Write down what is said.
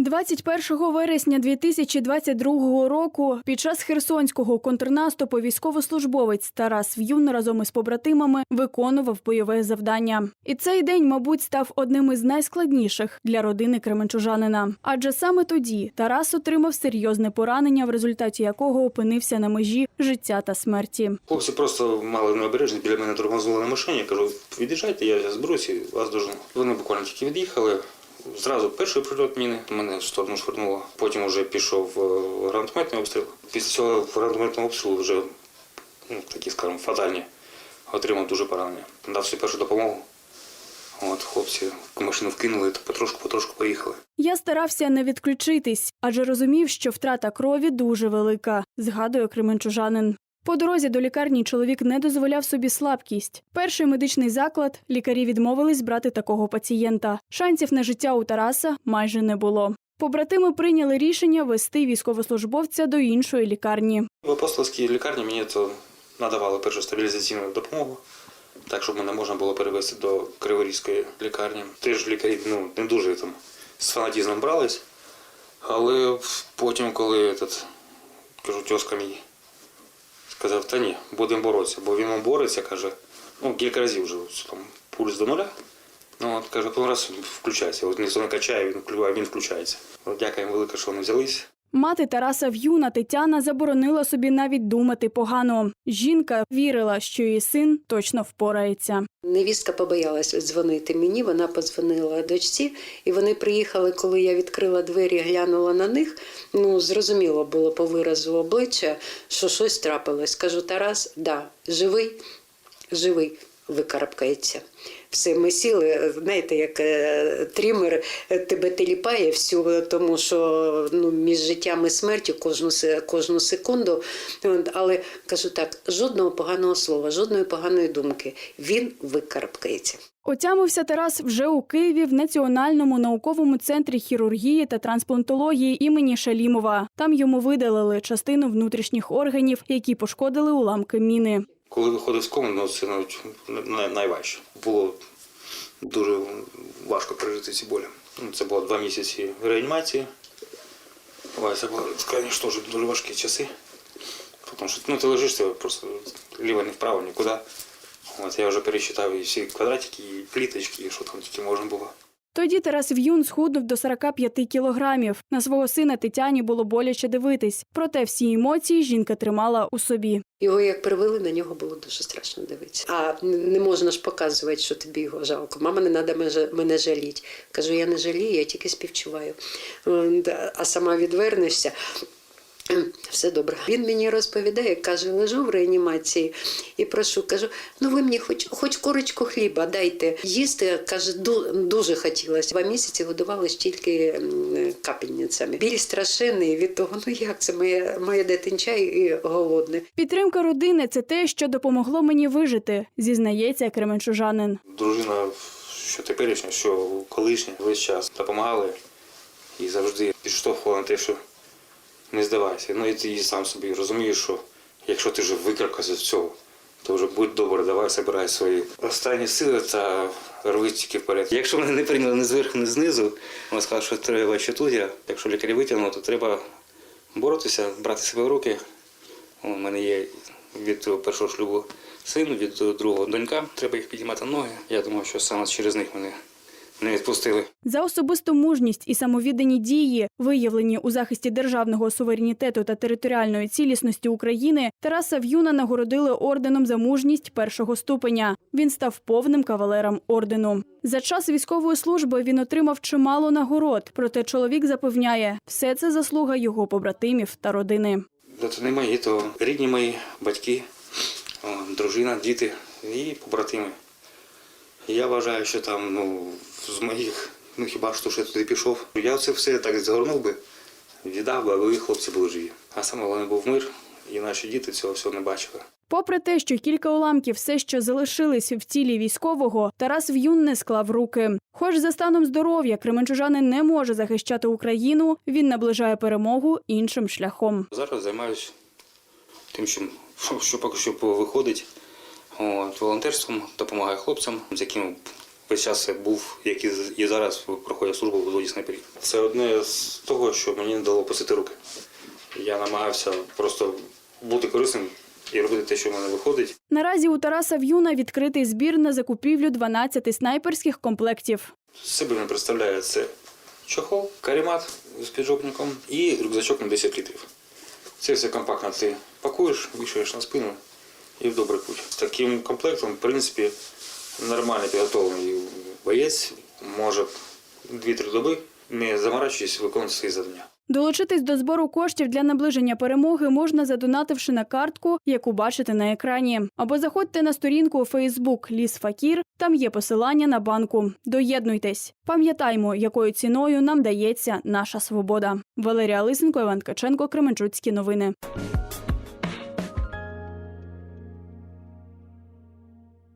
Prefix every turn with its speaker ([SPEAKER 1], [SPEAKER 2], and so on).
[SPEAKER 1] 21 вересня 2022 року під час херсонського контрнаступу військовослужбовець Тарас В'юн разом із побратимами виконував бойове завдання. І цей день, мабуть, став одним із найскладніших для родини кременчужанина. Адже саме тоді Тарас отримав серйозне поранення, в результаті якого опинився на межі життя та смерті.
[SPEAKER 2] Хлопці просто мали необережність, біля мене тормознули на машині. Я кажу, від'їжджайте, я зберусь і вас дожену. Вони буквально тільки від'їхали. Зразу перший прильот міни мене в сторону швирнуло. Потім вже пішов е, гранатометний обстріл. Після цього гранатометного обстрілу вже ну, такі, скажімо, фатальні. Отримав дуже поранення. Дав всю першу допомогу. От хлопці машину вкинули, то потрошку-потрошку поїхали.
[SPEAKER 1] Я старався не відключитись, адже розумів, що втрата крові дуже велика, згадує кременчужанин. По дорозі до лікарні чоловік не дозволяв собі слабкість. Перший медичний заклад лікарі відмовились брати такого пацієнта. Шансів на життя у Тараса майже не було. Побратими прийняли рішення вести військовослужбовця до іншої лікарні.
[SPEAKER 2] В апостольській лікарні мені то надавали першу стабілізаційну допомогу, так щоб мене можна було перевезти до Криворізької лікарні. Теж лікарі ну, не дуже там з фанатізмом брались. Але потім, коли этот, кажу, тьоска мій сказав, та ні, будемо боротися, бо він бореться, каже, ну, кілька разів вже там пульс до нуля. Ну, от, каже, коли раз включайся. От не качає, він, він включається. Дякуємо велике, що вони взялись.
[SPEAKER 1] Мати Тараса В'юна Тетяна заборонила собі навіть думати погано. Жінка вірила, що її син точно впорається.
[SPEAKER 3] Невістка побоялася дзвонити мені, вона подзвонила дочці, і вони приїхали, коли я відкрила двері, глянула на них. Ну, зрозуміло було по виразу обличчя, що щось трапилось. Кажу, Тарас, да, живий, живий, викарабкається. Все, ми сіли, знаєте, як е, трімер е, тебе теліпає всю, тому що ну, між життям і смертю кожну, кожну секунду. Але кажу так, жодного поганого слова, жодної поганої думки. Він викарабкається.
[SPEAKER 1] Отямився Тарас вже у Києві в Національному науковому центрі хірургії та трансплантології імені Шалімова. Там йому видалили частину внутрішніх органів, які пошкодили уламки міни.
[SPEAKER 2] Коли виходив з коми, ну це навіть найважче. Було дуже важко пережити ці болі. Ну, Це було два місяці реанімації. Це були, звісно, дуже важкі часи. Тому що ну, ти лежиш тебе просто ліво не вправо, нікуди. От я вже пересчитав і всі квадратики, і пліточки, і що там тільки можна було.
[SPEAKER 1] Тоді Тарас В'юн схуднув до 45 кілограмів. На свого сина Тетяні було боляче дивитись. Проте всі емоції жінка тримала у собі.
[SPEAKER 3] Його як привели, на нього було дуже страшно дивитися. А не можна ж показувати, що тобі його жалко. Мама, не треба мене жаліти. Кажу, я не жалію, я тільки співчуваю. А сама відвернешся. Все добре. Він мені розповідає, каже, лежу в реанімації і прошу, кажу, ну ви мені хоч хоч корочку хліба дайте їсти. Каже, «ду- дуже хотілося. Два місяці годували тільки капельницями. Біль страшенний від того, ну як це моє, моє дитинча і голодне.
[SPEAKER 1] Підтримка родини це те, що допомогло мені вижити, зізнається кременчужанин.
[SPEAKER 2] Дружина, що теперішня, що колишня, весь час допомагали і завжди підштовхували на те, що не здавайся. Ну і ти і сам собі розумієш, що якщо ти вже викракався з цього, то вже будь добре, давай забирай свої останні сили та рви тільки вперед. Якщо мене не прийняли ні зверху, ні знизу, вона сказала, що треба ще тут. Я, якщо лікарі витягнули, то треба боротися, брати себе в руки. У мене є від першого шлюбу син, від другого донька. Треба їх підіймати ноги. Я думаю, що саме через них мене не відпустили.
[SPEAKER 1] За особисту мужність і самовіддані дії, виявлені у захисті державного суверенітету та територіальної цілісності України, Тараса В'юна нагородили орденом за мужність першого ступеня. Він став повним кавалером ордену. За час військової служби він отримав чимало нагород. Проте чоловік запевняє, все це заслуга його побратимів та родини.
[SPEAKER 2] Да це не мої, то рідні мої, батьки, дружина, діти і побратими. І Я вважаю, що там ну, з моїх, ну хіба що що я туди пішов. Я це все так згорнув би, віддав би, аби хлопці були живі. А саме головне був мир, і наші діти цього всього не бачили.
[SPEAKER 1] Попри те, що кілька уламків все ще залишились в тілі військового, Тарас В'юн не склав руки. Хоч за станом здоров'я кременчужанин не може захищати Україну, він наближає перемогу іншим шляхом.
[SPEAKER 2] Зараз займаюся тим, що, що поки що виходить. От, волонтерством допомагаю хлопцям, з якими весь час був, як і з- і зараз проходять службу в взводі снайперів. Це одне з того, що мені не дало посити руки. Я намагався просто бути корисним і робити те, що в мене виходить.
[SPEAKER 1] Наразі у Тараса В'юна відкритий збір на закупівлю 12 снайперських комплектів.
[SPEAKER 2] Себе він представляє це чохол, каремат з піджопником і рюкзачок на 10 літрів. Це все компактно ти пакуєш, вішаєш на спину і в добрий путь. Таким комплектом, в принципі, нормально підготовлений боєць може 2-3 доби, не заморачуючись, виконувати свої завдання.
[SPEAKER 1] Долучитись до збору коштів для наближення перемоги можна задонативши на картку, яку бачите на екрані. Або заходьте на сторінку у Facebook Ліс Факір. Там є посилання на банку. Доєднуйтесь. Пам'ятаймо, якою ціною нам дається наша свобода. Валерія Лисенко, Іван Ткаченко, Кременчуцькі новини.